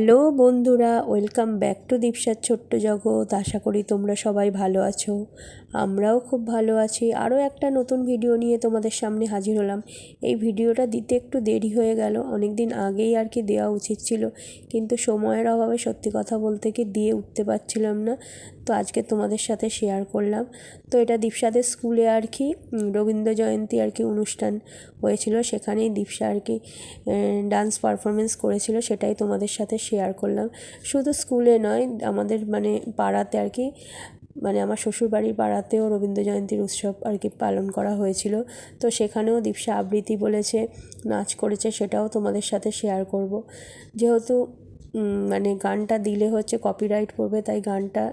Hello বন্ধুরা, welcome back to দীপসার ছোট্ট জগৎ। আশা করি তোমরা সবাই ভালো আছো। আমরাও খুব ভালো আছি। আরও একটা নতুন ভিডিও নিয়ে তোমাদের সামনে হাজির হলাম। এই ভিডিওটা দিতে একটু দেরি হয়ে গেল। অনেক দিন আগেই আর কি দেওয়া উচিত ছিল। কিন্তু সময়ের অভাবে সত্যি কথা বলতে কি দিয়ে উঠতে পারছিলাম না। তো আজকে তোমাদের সাথে শেয়ার করলাম। তো এটা দীপসাদের স্কুলে আর কি রবীন্দ্র জয়ন্তী আর কি অনুষ্ঠান হয়েছিল। সেখানেই দীপসা আর কি ডান্স পারফরমেন্স করেছিল, সেটাই তোমাদের সাথে শেয়ার করলাম। শুধু স্কুলে নয়, আমাদের মানে পাড়াতে আর কি মানে আমার শ্বশুরবাড়ির পাড়াতেও রবীন্দ্র জয়ন্তীর উৎসব আর কি পালন করা হয়েছিল। তো সেখানেও দীপসা আবৃত্তি বলেছে, নাচ করেছে, সেটাও তোমাদের সাথে শেয়ার করব। যেহেতু মানে গানটা দিলে হচ্ছে কপিরাইট পড়বে, তাই গানটা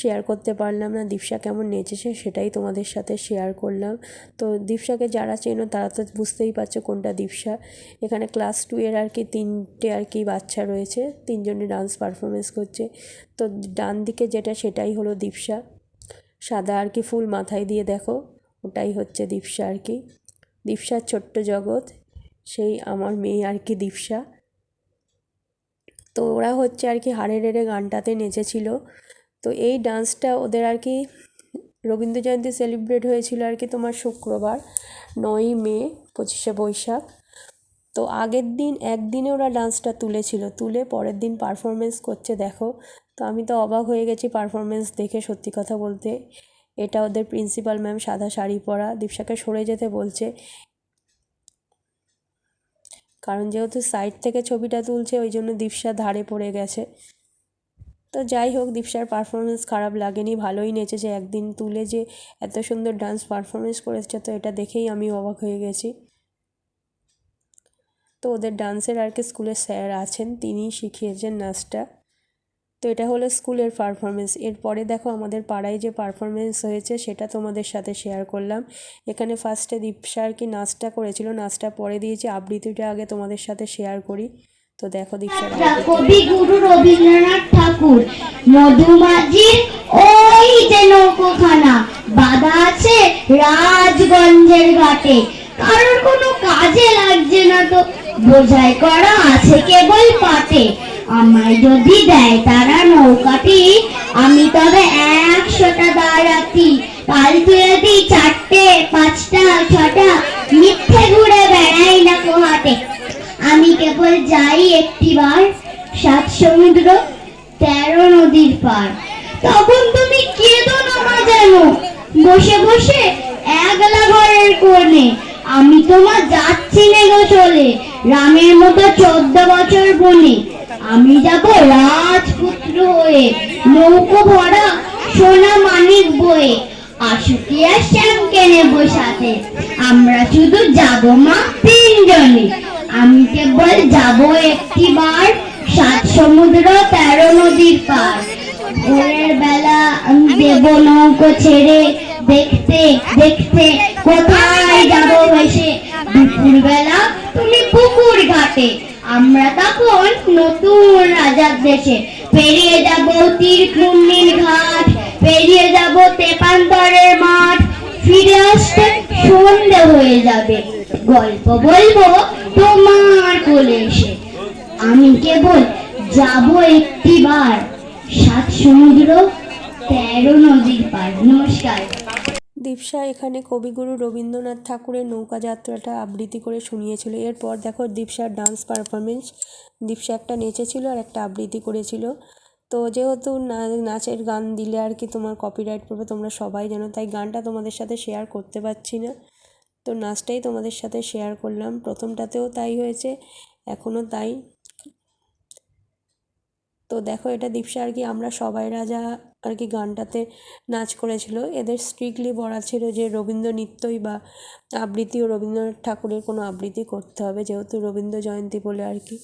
শেয়ার করতে পারলাম না। দীপসা কেমন নেচেছে সেটাই তোমাদের সাথে শেয়ার করলাম। তো দীপসাকে যারা চেনো, তারা তো বুঝতেই পারছ কোনটা দীপসা এখানে ক্লাস টু এর আর কি তিনটে আর কি বাচ্চা রয়েছে, তিনজনে ডান্স পারফরমেন্স করছে। তো ডান দিকে যেটা সেটাই হলো দীপসা সাদা আর কি ফুল মাথায় দিয়ে দেখো, ওটাই হচ্ছে দীপসা আর কি। দীপসার ছোট্ট জগৎ, সেই আমার মেয়ে আর কি দীপসা তো ওরা হচ্ছে আর কি হাড়ে রেড়ে গানটাতে নেচেছিল। তো এই ডান্সটা ওদের আর কি রবীন্দ্র জয়ন্তী সেলিব্রেট হয়েছিল আর কি তোমার শুক্রবার, নয়ই মে, পঁচিশে বৈশাখ। তো আগের দিন একদিনে ওরা ডান্সটা তুলেছিল, তুলে পরের দিন পারফরমেন্স করছে, দেখো। তো আমি তো অবাক হয়ে গেছি পারফরমেন্স দেখে সত্যি কথা বলতে। এটা ওদের প্রিন্সিপাল ম্যাম সাদা শাড়ি পরা, দীপশাকে সরে যেতে বলছে। কারণ যেহেতু সাইড থেকে ছবিটা তুলছে, ওই জন্য দীপসা ধারে পড়ে গেছে। তো যাই হোক, দীপসার পারফরমেন্স খারাপ লাগেনি, ভালোই নেচেছে। একদিন তুলে যে এত সুন্দর ডান্স পারফরমেন্স করেছে, তো এটা দেখেই আমি অবাক হয়ে গেছি। তো ওদের ডান্সের আর কি স্কুলের স্যার আছেন, তিনিই শিখিয়েছেন নাচটা। তো এটা হলো স্কুলের পারফরমেন্স এরপরে দেখো আমাদের পাড়ায় যে পারফরমেন্স হয়েছে, সেটা তোমাদের সাথে শেয়ার করলাম। এখানে ফার্স্টে দীপসা আর কি নাচটা করেছিল। নাচটা পরে দিয়েছি। আবৃত্তিটা আগে তোমাদের সাথে শেয়ার করি। তো দেখো দীপসা। কবি গুরু রবীন্দ্রনাথ ঠাকুর মধুমাঝির ওই যে নৌকোখানা, বাধা আছে রাজগঞ্জের ঘাটে। কারোর কোনো কাজে লাগছে না তো, বোঝাই করা আছে কেবল পাটে। আমায় যদি দেয় তারা নৌকাটি, আমি তবে একশোটা দাঁড়াতি কাল তুলে দিই চারটে, পাঁচটা, ছটা, মিথ্যে ঘুরে বেড়াই না কোহাটে আমি কেবল যাই একটিবার, সাত সমুদ্র, তেরো নদীর পার। তখন তুমি কেঁদো না মা যেন? বসে বসে একলা ঘরের কোণে। আমি তোমার যাচ্ছি নে চলে রামের মতো চোদ্দ বছর বনে। আমি যাব রাজপুত্র হয়ে, নৌকো ভরা সোনা মানিক বয়ে। আশুকিয়া আর শ্যামকে নেব সাথে আমরা শুধু যাব মা তিনজনে। আমি কেবল যাব একটিবার, সাত সমুদ্র তেরো নদীর পার। ভোরের বেলা আমি দেব নৌকো ছেড়ে, দেখতে দেখতে কোথায় যাব ভেসে। দুপুর বেলা তুমি পুকুর ঘাটে আমরা তখন নতুন রাজার দেশে। পেরিয়ে যাব তীর তীরকুন্নির ঘাট, পেরিয়ে যাব তেপান্তরের মাঠ। ফিরে আসতে সন্ধে হয়ে যাবে। গল্প বলব তোমার কোলে এসে। আমি কেবল যাব একটি বার সাত সমুদ্র, তেরো নদীর পার নমস্কার। দীপসা এখানে কবিগুরু রবীন্দ্রনাথ ঠাকুরের নৌকা যাত্রাটা আবৃত্তি করে শুনিয়েছিল। এরপর দেখো দীপসার ডান্স পারফরমেন্স দীপসা একটা নেচেছিল আর একটা আবৃত্তি করেছিল। তো যেহেতু নাচের গান দিলে আর কি তোমার কপিরাইট পড়বে, তোমরা সবাই জানো, তাই গানটা তোমাদের সাথে শেয়ার করতে পারছি না। তো নাচটাই তোমাদের সাথে শেয়ার করলাম। প্রথমটাতেও তাই হয়েছে, এখনও তাই। তো দেখো এটা দীপসা আর কি, আমরা সবাই রাজা আর কি গানটাতে নাচ করেছিল। এদের স্ট্রিক্টলি বলা ছিল যে রবীন্দ্র নৃত্যই বা আবৃত্তি ও রবীন্দ্রনাথ ঠাকুরের কোনো আবৃত্তি করতে হবে, যেহেতু রবীন্দ্র জয়ন্তী বলে আর কি।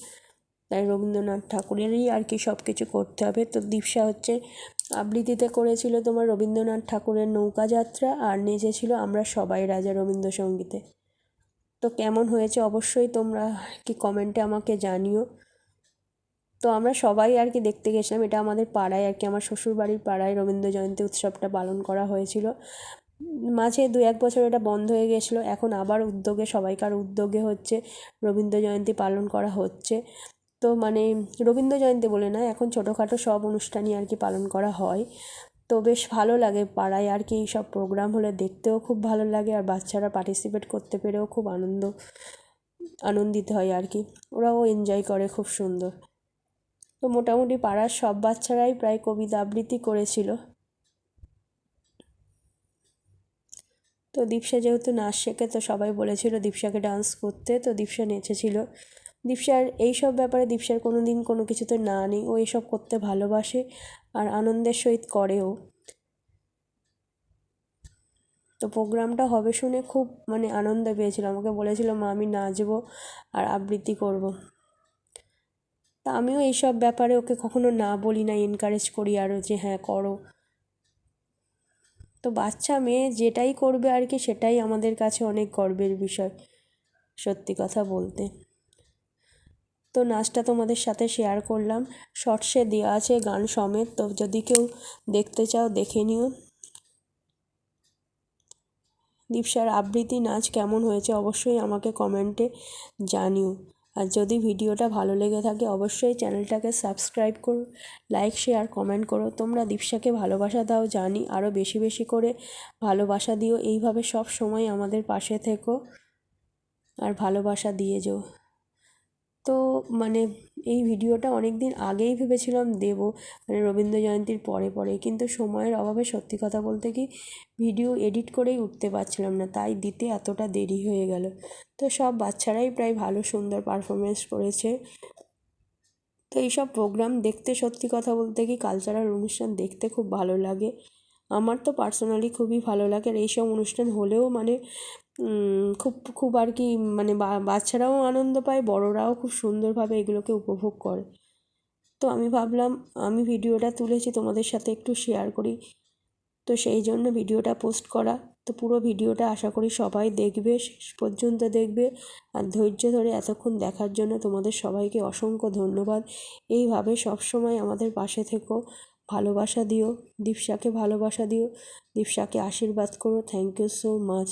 তাই রবীন্দ্রনাথ ঠাকুরেরই আর কি সব কিছু করতে হবে। তো দীপসা হচ্ছে আবৃত্তিতে করেছিল তোমার রবীন্দ্রনাথ ঠাকুরের নৌকা যাত্রা আর নেচেছিল আমরা সবাই রাজা রবীন্দ্রসঙ্গীতে। তো কেমন হয়েছে অবশ্যই তোমরা কি কমেন্টে আমাকে জানিও। তো আমরা সবাই আর কি দেখতে গেছিলাম, এটা আমাদের পাড়ায় আর কি আমার শ্বশুরবাড়ির পাড়ায় রবীন্দ্র জয়ন্তী উৎসবটা পালন করা হয়েছিল। মাঝে দু এক বছর এটা বন্ধ হয়ে গেছিল, এখন আবার উদ্যোগে, সবাইকার উদ্যোগে হচ্ছে রবীন্দ্র জয়ন্তী পালন করা হচ্ছে। তো মানে রবীন্দ্র জয়ন্তী বলে না, এখন ছোটোখাটো সব অনুষ্ঠানই আর কি পালন করা হয়। তো বেশ ভালো লাগে পাড়ায় আর কি সব প্রোগ্রাম হলে, দেখতেও খুব ভালো লাগে আর বাচ্চারা পার্টিসিপেট করতে পেরেও খুব আনন্দ, আনন্দিত হয় আর কি ওরাও এনজয় করে খুব সুন্দর। তো মোটামুটি পাড়ার সব বাচ্চারাই প্রায় কবিতা আবৃত্তি করেছিল। তো দীপশা যেহেতু নাচ শেখে, তো সবাই বলেছিল দীপশাকে ডান্স করতে, তো দীপশা নেচেছিল। দীপশার এইসব ব্যাপারে দীপশার কোনো দিন কোনো কিছুতে না নেই, ও এসব করতে ভালোবাসে আর আনন্দের সহিত করেও। তো প্রোগ্রামটা হবে শুনে খুব মানে আনন্দ পেয়েছিল, আমাকে বলেছিল, মা, আমি নাচবো আর আবৃত্তি করব। তা আমিও এইসব ব্যাপারে ওকে কখনো না বলি না এনকারেজ করি আরও যে হ্যাঁ করো। তো বাচ্চা মেয়ে যেটাই করবে আর কি, সেটাই আমাদের কাছে অনেক গর্বের বিষয়, সত্যি কথা বলতে। তো নাচটা তোমাদের সাথে শেয়ার করলাম। শর্টসে দেওয়া আছে গান সমেত, তো যদি কেউ দেখতে চাও দেখে নিও। দীপসার আবৃত্তি নাচ কেমন হয়েছে অবশ্যই আমাকে কমেন্টে জানিও। আর যদি ভিডিওটা ভালো লেগে থাকে, অবশ্যই চ্যানেলটাকে সাবস্ক্রাইব করো, লাইক, শেয়ার, কমেন্ট করো। তোমরা দীপশাকে ভালোবাসা দাও, জানি আরও বেশি বেশি করে ভালোবাসা দিও। এইভাবে সব সময় আমাদের পাশে থেকো আর ভালোবাসা দিয়ে যেও। তো মানে এই ভিডিওটা অনেক দিন আগেই ভেবেছিলাম দেব মানে রবীন্দ্র জয়ন্তীর পরে পরে। কিন্তু সময়ের অভাবে সত্যি কথা বলতে কি ভিডিও এডিট করেই উঠতে পারছিলাম না, তাই দিতে এতটা দেরি হয়ে গেল। তো সব বাচ্চারাই প্রায় ভালো সুন্দর পারফরমেন্স করেছে। তো এইসব প্রোগ্রাম দেখতে সত্যি কথা বলতে কি কালচারাল অনুষ্ঠান দেখতে খুব ভালো লাগে। আমার তো পার্সোনালি খুবই ভালো লাগে আর এইসব অনুষ্ঠান হলেও মানে খুব খুব আর কি মানে বাচ্চারাও আনন্দ পায়, বড়রাও খুব সুন্দরভাবে এগুলোকে উপভোগ করে। তো আমি ভাবলাম, আমি ভিডিওটা তুলেছি তোমাদের সাথে একটু শেয়ার করি। তো সেই জন্য ভিডিওটা পোস্ট করা। তো পুরো ভিডিওটা আশা করি সবাই দেখবে, শেষ পর্যন্ত দেখবে। আর ধৈর্য ধরে এতক্ষণ দেখার জন্য তোমাদের সবাইকে অসংখ্য ধন্যবাদ। এইভাবে সবসময় আমাদের পাশে থেকো। ভালোবাসা দিও। দীপসাকে ভালোবাসা দিও। দীপসাকে আশীর্বাদ করো। Thank you so much